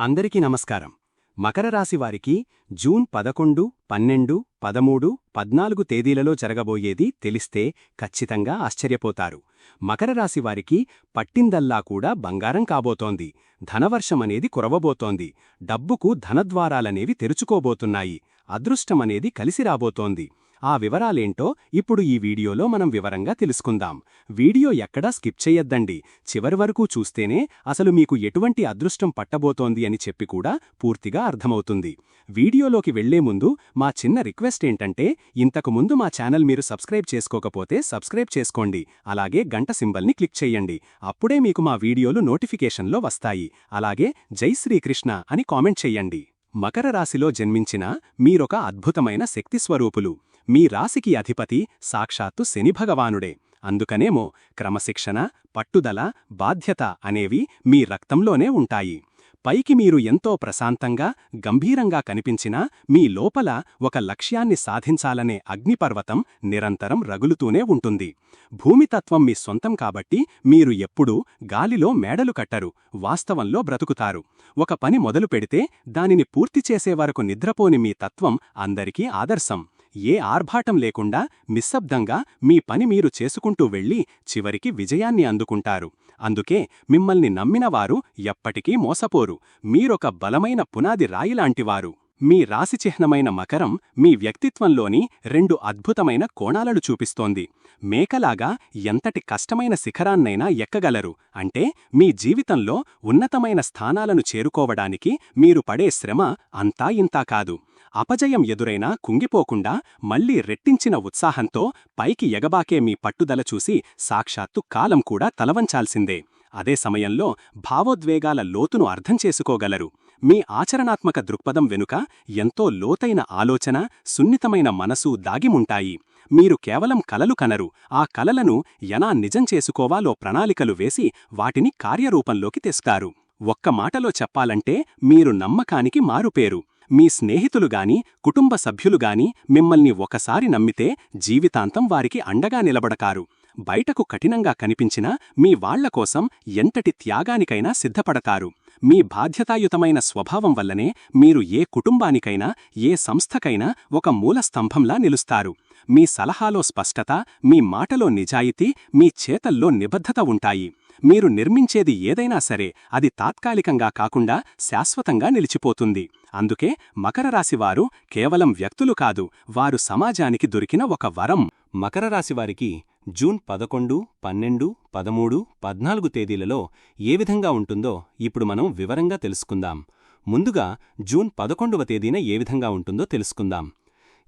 అందరికీ నమస్కారం. మకర రాశి వారికి జూన్ పదకొండు పన్నెండు పదమూడు పద్నాలుగు తేదీలలో జరగబోయేది తెలిస్తే ఖచ్చితంగా ఆశ్చర్యపోతారు. మకర రాశి వారికి పట్టిందల్లా కూడా బంగారం కాబోతోంది. ధనవర్షమనేది కురవబోతోంది. డబ్బుకు ధనద్వారాలనేవి తెరుచుకోబోతున్నాయి. అదృష్టమనేది కలిసి రాబోతోంది. ఆ వివరాలేంటో ఇప్పుడు ఈ వీడియోలో మనం వివరంగా తెలుసుకుందాం. వీడియో ఎక్కడా స్కిప్ చేయొద్దండి. చివరి వరకు చూస్తేనే అసలు మీకు ఎటువంటి అదృష్టం పట్టబోతోంది అని చెప్పి కూడా పూర్తిగా అర్థమవుతుంది. వీడియోలోకి వెళ్ళే ముందు మా చిన్న రిక్వెస్ట్ ఏంటంటే ఇంతకు ముందు మా ఛానల్ మీరు సబ్స్క్రైబ్ చేసుకోకపోతే సబ్స్క్రైబ్ చేసుకోండి. అలాగే గంట సింబల్ని క్లిక్ చెయ్యండి అప్పుడే మీకు మా వీడియోలు నోటిఫికేషన్లో వస్తాయి. అలాగే జై శ్రీకృష్ణ అని కామెంట్ చెయ్యండి మకర రాశిలో జన్మించిన మీరొక అద్భుతమైన శక్తి స్వరూపులు. మీ రాశికి అధిపతి సాక్షాత్తు శని భగవానుడే. అందుకనేమో క్రమశిక్షణ పట్టుదల బాధ్యత అనేవి మీ రక్తంలోనే ఉంటాయి. పైకి మీరు ఎంతో ప్రశాంతంగా గంభీరంగా కనిపించినా మీ లోపల ఒక లక్ష్యాన్ని సాధించాలనే అగ్నిపర్వతం నిరంతరం రగులుతూనే ఉంటుంది. భూమితత్వం మీ సొంతం కాబట్టి మీరు ఎప్పుడూ గాలిలో మేడలు కట్టరు వాస్తవంలో బ్రతుకుతారు. ఒక పని మొదలు పెడితే దానిని పూర్తి చేసే వరకు నిద్రపోని మీ తత్వం అందరికీ ఆదర్శం. ఏ ఆర్భాటం లేకుండా నిశ్శబ్దంగా మీ పని మీరు చేసుకుంటూ వెళ్ళి చివరికి విజయాన్ని అందుకుంటారు. అందుకే మిమ్మల్ని నమ్మినవారు ఎప్పటికీ మోసపోరు. మీరొక బలమైన పునాది రాయిలాంటివారు. మీ రాశిచిహ్నమైన మకరం మీ వ్యక్తిత్వంలోని రెండు అద్భుతమైన కోణాలను చూపిస్తోంది. మేకలాగా ఎంతటి కష్టమైన శిఖరాన్నైనా ఎక్కగలరు. అంటే మీ జీవితంలో ఉన్నతమైన స్థానాలను చేరుకోవడానికి మీరు పడే శ్రమ అంతా ఇంతా కాదు. అపజయం ఎదురైనా కుంగిపోకుండా మళ్ళీ రెట్టించిన ఉత్సాహంతో పైకి ఎగబాకే మీ పట్టుదల చూసి సాక్షాత్తు కాలం కూడా తలవంచాల్సిందే. అదే సమయంలో భావోద్వేగాల లోతును అర్థం చేసుకోగలరు. మీ ఆచరణాత్మక దృక్పథం వెనుక ఎంతో లోతైన ఆలోచన సున్నితమైన మనసు దాగిముంటాయి మీరు కేవలం కలలు కనరు. ఆ కలలను ఎలా నిజం చేసుకోవాలో ప్రణాళికలు వేసి వాటిని కార్యరూపంలోకి తెస్తారు. ఒక్క మాటలో చెప్పాలంటే మీరు నమ్మకానికి మారుపేరు. మీ స్నేహితులుగాని కుటుంబ సభ్యులుగాని మిమ్మల్ని ఒకసారి నమ్మితే జీవితాంతం వారికి అండగా నిలబడకారు బయటకు కఠినంగా కనిపించినా మీ వాళ్ళకోసం ఎంతటి త్యాగానికైనా సిద్ధపడతారు. మీ బాధ్యతాయుతమైన స్వభావం వల్లనే మీరు ఏ కుటుంబానికైనా ఏ సంస్థకైనా ఒక మూలస్తంభంలా నిలుస్తారు. మీ సలహాలో స్పష్టత మీ మాటలో నిజాయితీ మీ చేతల్లో నిబద్ధత ఉంటాయి. మీరు నిర్మించేది ఏదైనా సరే అది తాత్కాలికంగా కాకుండా శాశ్వతంగా నిలిచిపోతుంది. అందుకే మకర రాశివారు కేవలం వ్యక్తులు కాదు వారు సమాజానికి దొరికిన ఒక వరం. మకర రాశివారికి జూన్ పదకొండు పన్నెండు పదమూడు పద్నాలుగు తేదీలలో ఏ విధంగా ఉంటుందో ఇప్పుడు మనం వివరంగా తెలుసుకుందాం. ముందుగా జూన్ పదకొండవ తేదీన ఏ విధంగా ఉంటుందో తెలుసుకుందాం.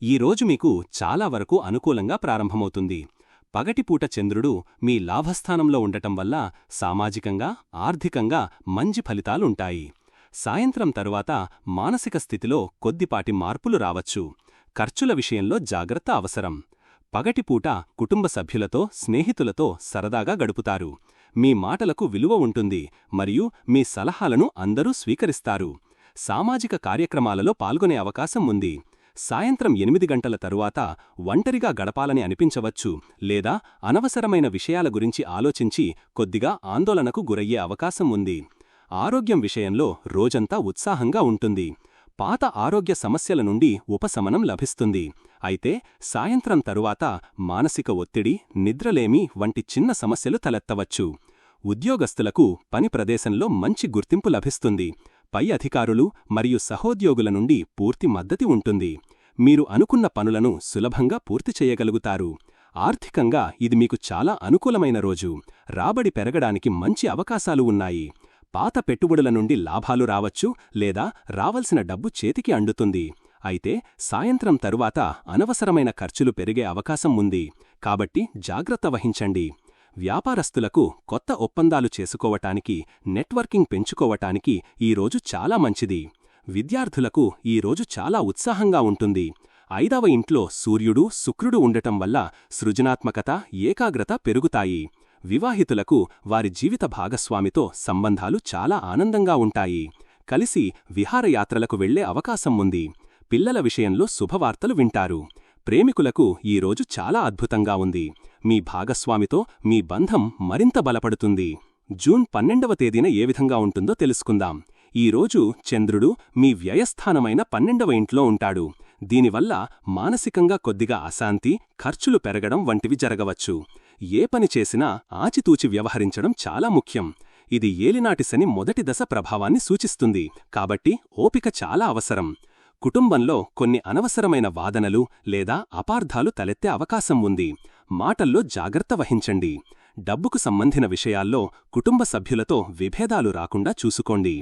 ఈ రోజు మీకు చాలా వరకు అనుకూలంగా ప్రారంభమవుతుంది. పగటిపూట చంద్రుడు మీ లాభస్థానంలో ఉండటం వల్ల సామాజికంగా ఆర్థికంగా మంచి ఫలితాలుంటాయి. సాయంత్రం తరువాత మానసిక స్థితిలో కొద్దిపాటి మార్పులు రావచ్చు. ఖర్చుల విషయంలో జాగ్రత్త అవసరం. పగటిపూట కుటుంబ సభ్యులతో స్నేహితులతో సరదాగా గడుపుతారు. మీ మాటలకు విలువ ఉంటుంది మరియు మీ సలహాలను అందరూ స్వీకరిస్తారు. సామాజిక కార్యక్రమాలలో పాల్గొనే అవకాశం ఉంది. సాయంత్రం ఎనిమిది గంటల తరువాత ఒంటరిగా గడపాలని అనిపించవచ్చు లేదా అనవసరమైన విషయాల గురించి ఆలోచించి కొద్దిగా ఆందోళనకు గురయ్యే అవకాశం ఉంది. ఆరోగ్యం విషయంలో రోజంతా ఉత్సాహంగా ఉంటుంది. పాత ఆరోగ్య సమస్యల నుండి ఉపశమనం లభిస్తుంది. అయితే సాయంత్రం తరువాత మానసిక ఒత్తిడి నిద్రలేమి వంటి చిన్న సమస్యలు తలెత్తవచ్చు. ఉద్యోగస్తులకు పని ప్రదేశంలో మంచి గుర్తింపు లభిస్తుంది. పై అధికారులు మరియు సహోద్యోగుల నుండి పూర్తి మద్దతి ఉంటుంది. మీరు అనుకున్న పనులను సులభంగా పూర్తి చేయగలుగుతారు. ఆర్థికంగా ఇది మీకు చాలా అనుకూలమైన రోజు. రాబడి పెరగడానికి మంచి అవకాశాలు ఉన్నాయి. పాత పెట్టుబడుల నుండి లాభాలు రావచ్చు లేదా రావలసిన డబ్బు చేతికి అండుతుంది అయితే సాయంత్రం తరువాత అనవసరమైన ఖర్చులు పెరిగే అవకాశం ఉంది. కాబట్టి జాగ్రత్త వహించండి. వ్యాపారస్తులకు కొత్త ఒప్పందాలు చేసుకోవటానికి నెట్వర్కింగ్ పెంచుకోవటానికి ఈరోజు చాలా మంచిది. విద్యార్థులకు ఈరోజు చాలా ఉత్సాహంగా ఉంటుంది. ఐదవ ఇంట్లో సూర్యుడు శుక్రుడు ఉండటం వల్ల సృజనాత్మకత ఏకాగ్రత పెరుగుతాయి. వివాహితులకు వారి జీవిత భాగస్వామితో సంబంధాలు చాలా ఆనందంగా ఉంటాయి. కలిసి విహారయాత్రలకు వెళ్ళే అవకాశం ఉంది. పిల్లల విషయంలో శుభవార్తలు వింటారు. ప్రేమికులకు ఈరోజు చాలా అద్భుతంగా ఉంది. మీ భాగస్వామితో మీ బంధం మరింత బలపడుతుంది. జూన్ పన్నెండవ తేదీన ఏ విధంగా ఉంటుందో తెలుసుకుందాం. ఈరోజు చంద్రుడు మీ వ్యయస్థానమైన పన్నెండవ ఇంట్లో ఉంటాడు. దీనివల్ల మానసికంగా కొద్దిగా అశాంతి ఖర్చులు పెరగడం వంటివి జరగవచ్చు. ఏ పని చేసినా ఆచితూచి వ్యవహరించడం చాలా ముఖ్యం. ఇది ఏలినాటి శని మొదటి దశ ప్రభావాన్ని సూచిస్తుంది. కాబట్టి ఓపిక చాలా అవసరం. కుటుంబంలో కొన్ని అనవసరమైన వాదనలు లేదా అపార్థాలు తలెత్తే అవకాశం ఉంది. మాటల్లో జాగ్రత్త వహించండి. డబ్బుకు సంబంధిన విషయాల్లో కుటుంబ సభ్యులతో విభేదాలు రాకుండా చూసుకోండి.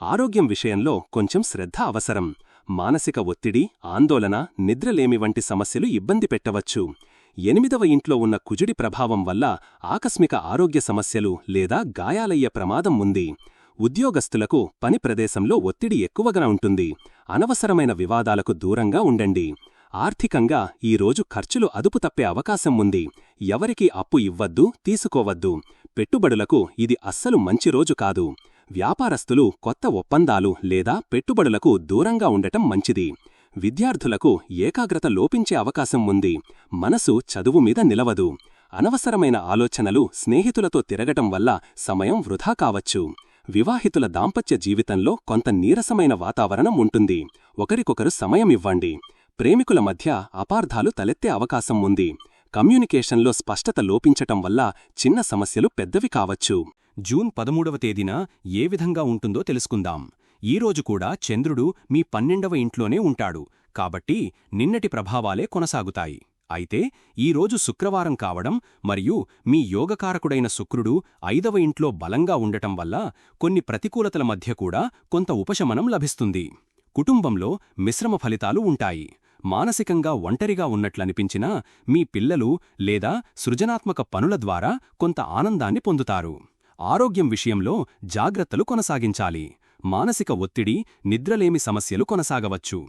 ఆరోగ్యం విషయంలో కొంచెం శ్రద్ధ అవసరం. మానసిక ఒత్తిడి ఆందోళన నిద్రలేమి వంటి సమస్యలు ఇబ్బంది పెట్టవచ్చు. ఎనిమిదవ ఇంట్లో ఉన్న కుజుడి ప్రభావం వల్ల ఆకస్మిక ఆరోగ్య సమస్యలు లేదా గాయాలయ్యే ప్రమాదం ఉంది. ఉద్యోగస్తులకు పని ప్రదేశంలో ఒత్తిడి ఎక్కువగా ఉంటుంది. అనవసరమైన వివాదాలకు దూరంగా ఉండండి. ఆర్థికంగా ఈరోజు ఖర్చులు అదుపు తప్పే అవకాశం ఉంది. ఎవరికీ అప్పు ఇవ్వద్దు తీసుకోవద్దు. పెట్టుబడులకు ఇది అస్సలు మంచి రోజు కాదు. వ్యాపారస్తులు కొత్త ఒప్పందాలు లేదా పెట్టుబడులకు దూరంగా ఉండటం మంచిది. విద్యార్థులకు ఏకాగ్రత లోపించే అవకాశం ఉంది. మనసు చదువు మీద నిలవదు. అనవసరమైన ఆలోచనలు స్నేహితులతో తిరగటం వల్ల సమయం వృధా కావచ్చు. వివాహితుల దాంపత్య జీవితంలో కొంత నీరసమైన వాతావరణం ఉంటుంది. ఒకరికొకరు సమయమివ్వండి ప్రేమికుల మధ్య అపార్థాలు తలెత్తే అవకాశం ఉంది. కమ్యూనికేషన్లో స్పష్టత లోపించటం వల్ల చిన్న సమస్యలు పెద్దవి కావచ్చు. జూన్ పదమూడవ తేదీన ఏ విధంగా ఉంటుందో తెలుసుకుందాం. ఈరోజు కూడా చంద్రుడు మీ పన్నెండవ ఇంట్లోనే ఉంటాడు. కాబట్టి నిన్నటి ప్రభావాలే కొనసాగుతాయి. అయితే ఈరోజు శుక్రవారం కావడం మరియు మీ యోగకారకుడైన శుక్రుడు ఐదవ ఇంట్లో బలంగా ఉండటం వల్ల కొన్ని ప్రతికూలతల మధ్య కూడా కొంత ఉపశమనం లభిస్తుంది. కుటుంబంలో మిశ్రమ ఫలితాలు ఉంటాయి. మానసికంగా ఒంటరిగా ఉన్నట్లనిపించినా మీ పిల్లలు లేదా సృజనాత్మక పనుల ద్వారా కొంత ఆనందాన్ని పొందుతారు. ఆరోగ్యం విషయంలో జాగ్రత్తలు కొనసాగించాలి. మానసిక ఒత్తిడి నిద్రలేమి సమస్యలు కొనసాగవచ్చు.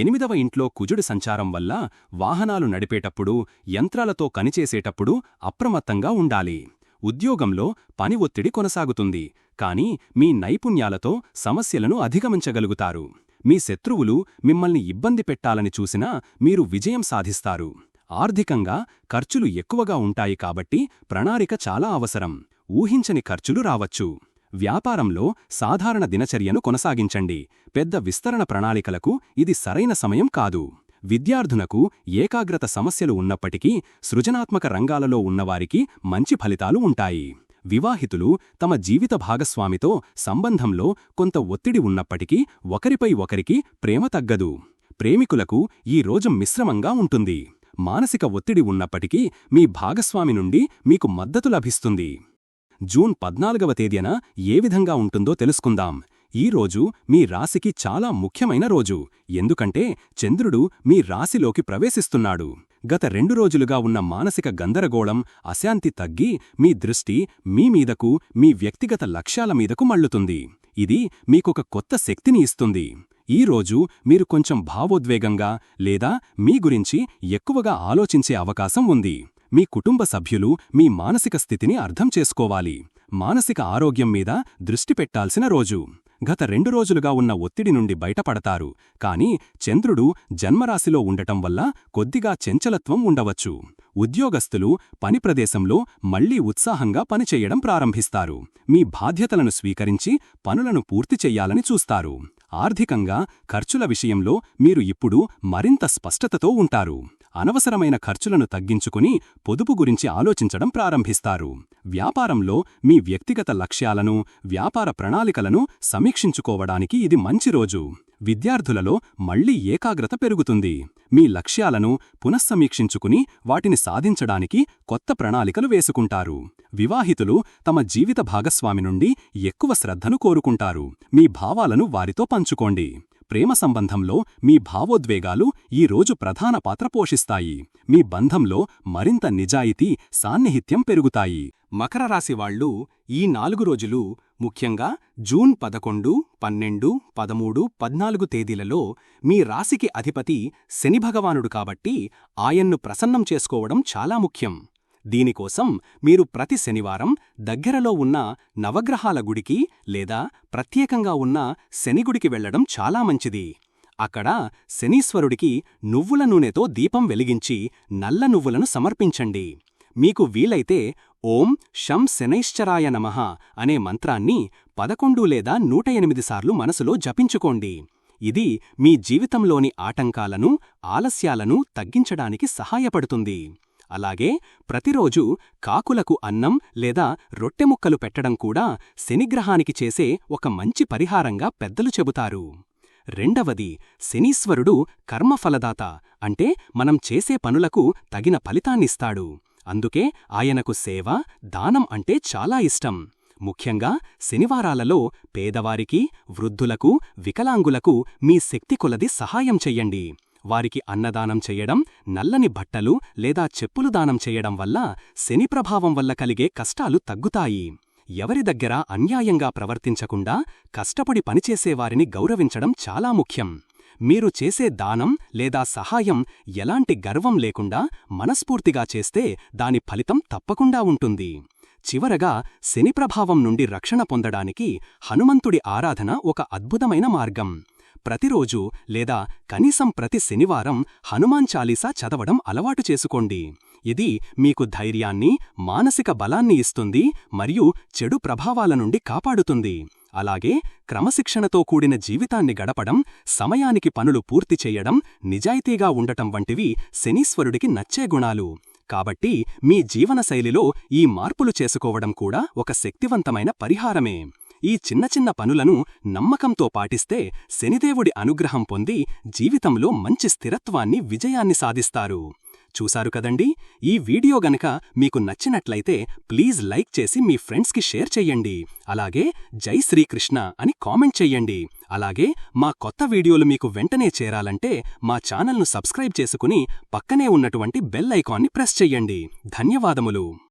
ఎనిమిదవ ఇంట్లో కుజుడి సంచారం వల్ల వాహనాలు నడిపేటప్పుడు యంత్రాలతో కనిచేసేటప్పుడు అప్రమత్తంగా ఉండాలి. ఉద్యోగంలో పని ఒత్తిడి కొనసాగుతుంది. కాని మీ నైపుణ్యాలతో సమస్యలను అధిగమించగలుగుతారు. మీ శత్రువులు మిమ్మల్ని ఇబ్బంది పెట్టాలని చూసినా మీరు విజయం సాధిస్తారు. ఆర్థికంగా ఖర్చులు ఎక్కువగా ఉంటాయి కాబట్టి ప్రణాళిక చాలా అవసరం. ఊహించని ఖర్చులు రావచ్చు. వ్యాపారంలో సాధారణ దినచర్యను కొనసాగించండి. పెద్ద విస్తరణ ప్రణాళికలకు ఇది సరైన సమయం కాదు. విద్యార్థునకు ఏకాగ్రత సమస్యలు ఉన్నప్పటికీ సృజనాత్మక రంగాలలో ఉన్నవారికి మంచి ఫలితాలు ఉంటాయి. వివాహితులు తమ జీవిత భాగస్వామితో సంబంధంలో కొంత ఒత్తిడి ఉన్నప్పటికీ ఒకరిపై ఒకరికి ప్రేమ తగ్గదు. ప్రేమికులకు ఈ రోజు మిశ్రమంగా ఉంటుంది. మానసిక ఒత్తిడి ఉన్నప్పటికీ మీ భాగస్వామి నుండి మీకు మద్దతు లభిస్తుంది. జూన్ పద్నాలుగవ తేదీన ఏ విధంగా ఉంటుందో తెలుసుకుందాం. ఈ రోజు మీ రాశికి చాలా ముఖ్యమైన రోజు. ఎందుకంటే చంద్రుడు మీ రాశిలోకి ప్రవేశిస్తున్నాడు. గత రెండు రోజులుగా ఉన్న మానసిక గందరగోళం అశాంతి తగ్గి మీ దృష్టి మీ మీదకు మీ వ్యక్తిగత లక్ష్యాల మీదకు మళ్ళుతుంది. ఇది మీకొక కొత్త శక్తిని ఇస్తుంది. ఈ రోజు మీరు కొంచెం భావోద్వేగంగా లేదా మీ గురించి ఎక్కువగా ఆలోచించే అవకాశం ఉంది. మీ కుటుంబ సభ్యులు మీ మానసిక స్థితిని అర్థం చేసుకోవాలి. మానసిక ఆరోగ్యం మీద దృష్టి పెట్టాల్సిన రోజు. గత రెండు రోజులుగా ఉన్న ఒత్తిడి నుండి బయటపడతారు. కాని చంద్రుడు జన్మరాశిలో ఉండటం వల్ల కొద్దిగా చెంచలత్వం ఉండవచ్చు. ఉద్యోగస్తులు పని ప్రదేశంలో మళ్ళీ ఉత్సాహంగా పనిచేయడం ప్రారంభిస్తారు. మీ బాధ్యతలను స్వీకరించి పనులను పూర్తి చెయ్యాలని చూస్తారు. ఆర్థికంగా ఖర్చుల విషయంలో మీరు ఇప్పుడు మరింత స్పష్టతతో ఉంటారు. అనవసరమైన ఖర్చులను తగ్గించుకుని పొదుపు గురించి ఆలోచించడం ప్రారంభిస్తారు. వ్యాపారంలో మీ వ్యక్తిగత లక్ష్యాలను వ్యాపార ప్రణాళికలను సమీక్షించుకోవడానికి ఇది మంచి రోజు. విద్యార్థులలో మళ్ళీ ఏకాగ్రత పెరుగుతుంది. మీ లక్ష్యాలను పునఃసమీక్షించుకుని వాటిని సాధించడానికి కొత్త ప్రణాళికలు వేసుకుంటారు. వివాహితులు తమ జీవిత భాగస్వామి నుండి ఎక్కువ శ్రద్ధను కోరుకుంటారు. మీ భావాలను వారితో పంచుకోండి. ప్రేమ సంబంధంలో మీ భావోద్వేగాలు ఈ రోజు ప్రధాన పాత్ర పోషిస్తాయి. మీ బంధంలో మరింత నిజాయితీ సాన్నిహిత్యం పెరుగుతాయి. మకర రాశి వాళ్ళు ఈ నాలుగు రోజులు ముఖ్యంగా జూన్ పదకొండు పన్నెండు పదమూడు పద్నాలుగు తేదీలలో మీ రాశికి అధిపతి శనిభగవానుడు కాబట్టి ఆయన్ను ప్రసన్నం చేసుకోవడం చాలా ముఖ్యం. దీనికోసం మీరు ప్రతి శనివారం దగ్గరలో ఉన్న నవగ్రహాల గుడికి లేదా ప్రత్యేకంగా ఉన్న శనిగుడికి వెళ్ళడం చాలా మంచిది. అక్కడ శనీశ్వరుడికి నువ్వుల నూనెతో దీపం వెలిగించి నల్ల నువ్వులను సమర్పించండి. మీకు వీలైతే ఓం శం శనైశ్చరాయ నమః అనే మంత్రాన్ని పదకొండు లేదా నూట ఎనిమిది సార్లు మనసులో జపించుకోండి. ఇది మీ జీవితంలోని ఆటంకాలను ఆలస్యాలను తగ్గించడానికి సహాయపడుతుంది. అలాగే ప్రతిరోజు కాకులకు అన్నం లేదా రొట్టె ముక్కలు పెట్టడం కూడా శనిగ్రహానికి చేసే ఒక మంచి పరిహారంగా పెద్దలు చెబుతారు. రెండవది శనీశ్వరుడు కర్మఫలదాత అంటే మనం చేసే పనులకు తగిన ఫలితాన్నిస్తాడు. అందుకే ఆయనకు సేవ దానం అంటే చాలా ఇష్టం. ముఖ్యంగా శనివారాలలో పేదవారికి వృద్ధులకు వికలాంగులకు మీ శక్తి కొలది సహాయం చెయ్యండి. వారికి అన్నదానం చెయ్యడం నల్లని బట్టలు లేదా చెప్పులు దానం చెయ్యడం వల్ల శని ప్రభావం వల్ల కలిగే కష్టాలు తగ్గుతాయి. ఎవరి దగ్గర అన్యాయంగా ప్రవర్తించకుండా కష్టపడి పనిచేసేవారిని గౌరవించడం చాలా ముఖ్యం. మీరు చేసే దానం లేదా సహాయం ఎలాంటి గర్వం లేకుండా మనస్ఫూర్తిగా చేస్తే దాని ఫలితం తప్పకుండా ఉంటుంది. చివరగా శని ప్రభావం నుండి రక్షణ పొందడానికి హనుమంతుడి ఆరాధన ఒక అద్భుతమైన మార్గం. ప్రతిరోజు లేదా కనీసం ప్రతి శనివారం హనుమాన్ చాలీసా చదవడం అలవాటు చేసుకోండి. ఇది మీకు ధైర్యాన్ని మానసిక బలాన్ని ఇస్తుంది మరియు చెడు ప్రభావాల నుండి కాపాడుతుంది. అలాగే క్రమశిక్షణతో కూడిన జీవితాన్ని గడపడం సమయానికి పనులు పూర్తి చేయడం నిజాయితీగా ఉండటం వంటివి శనీశ్వరుడికి నచ్చే గుణాలు. కాబట్టి మీ జీవనశైలిలో ఈ మార్పులు చేసుకోవడం కూడా ఒక శక్తివంతమైన పరిహారమే. ఈ చిన్న చిన్న పనులను నమ్మకంతో పాటిస్తే శనిదేవుడి అనుగ్రహం పొంది జీవితంలో మంచి స్థిరత్వాన్ని విజయాన్ని సాధిస్తారు. చూశారు కదండి? ఈ వీడియో గనక మీకు నచ్చినట్లయితే ప్లీజ్ లైక్ చేసి మీ ఫ్రెండ్స్కి షేర్ చెయ్యండి అలాగే జై శ్రీకృష్ణ అని కామెంట్ చెయ్యండి అలాగే మా కొత్త వీడియోలు మీకు వెంటనే చేరాలంటే మా ఛానల్ను సబ్స్క్రైబ్ చేసుకుని పక్కనే ఉన్నటువంటి బెల్ ఐకాన్ని ప్రెస్ చెయ్యండి ధన్యవాదములు.